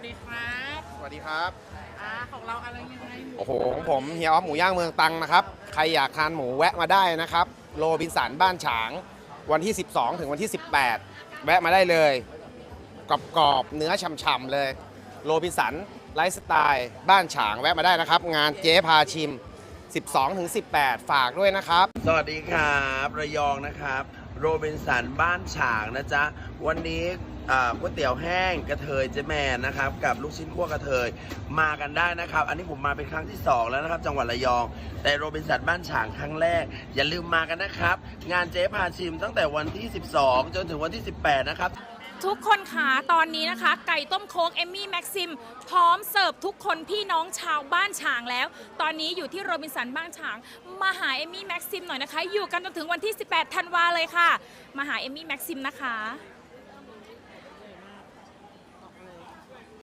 วัสดีครับสวัสดีครับอ่าของเราอะไรยังไงหมูโอ้โหของผมเฮียออฟหมูย่างเมืองตรังนะครับ ใครอยากทานหมูแวะมาได้นะครับ โรบินสันบ้านฉาง วันที่ 12 ถึงวันที่ 18 แวะมาได้เลยกรอบๆเนื้อฉ่ำๆเลย โรบินสันไลฟ์สไตล์บ้านฉางแวะมาได้นะครับ งานเจ๊พาชิม 12 ถึง 18 ฝากด้วยนะครับ สวัสดีครับ ระยองนะครับ โรบินสันบ้านฉางนะจ๊ะ วันนี้ก๋วยเตี๋ยวแห้งกระเทยเจแมนนะครับ กับลูกชิ้นคั่วกระเทยมากันได้นะครับ อันนี้ผมมาเป็นครั้งที่ 2 แล้วนะครับ จังหวัดระยอง แต่โรบินสันบ้านฉางครั้งแรก อย่าลืมมากันนะครับ งานเจ๊พาชิมตั้งแต่วันที่ 12 จนถึงวันที่ 18 นะครับ ทุกคนคะตอนนี้นะคะ ไก่ต้มโค้กเอมมี่แม็กซิม พร้อมเสิร์ฟทุกคนพี่น้องชาวบ้านฉางแล้ว ตอนนี้อยู่ที่โรบินสันบ้านฉาง มาหาเอมมี่แม็กซิมหน่อยนะคะ อยู่กันจนถึงวันที่ 18 ธันวาเลยค่ะ มาหาเอมมี่แม็กซิมนะคะ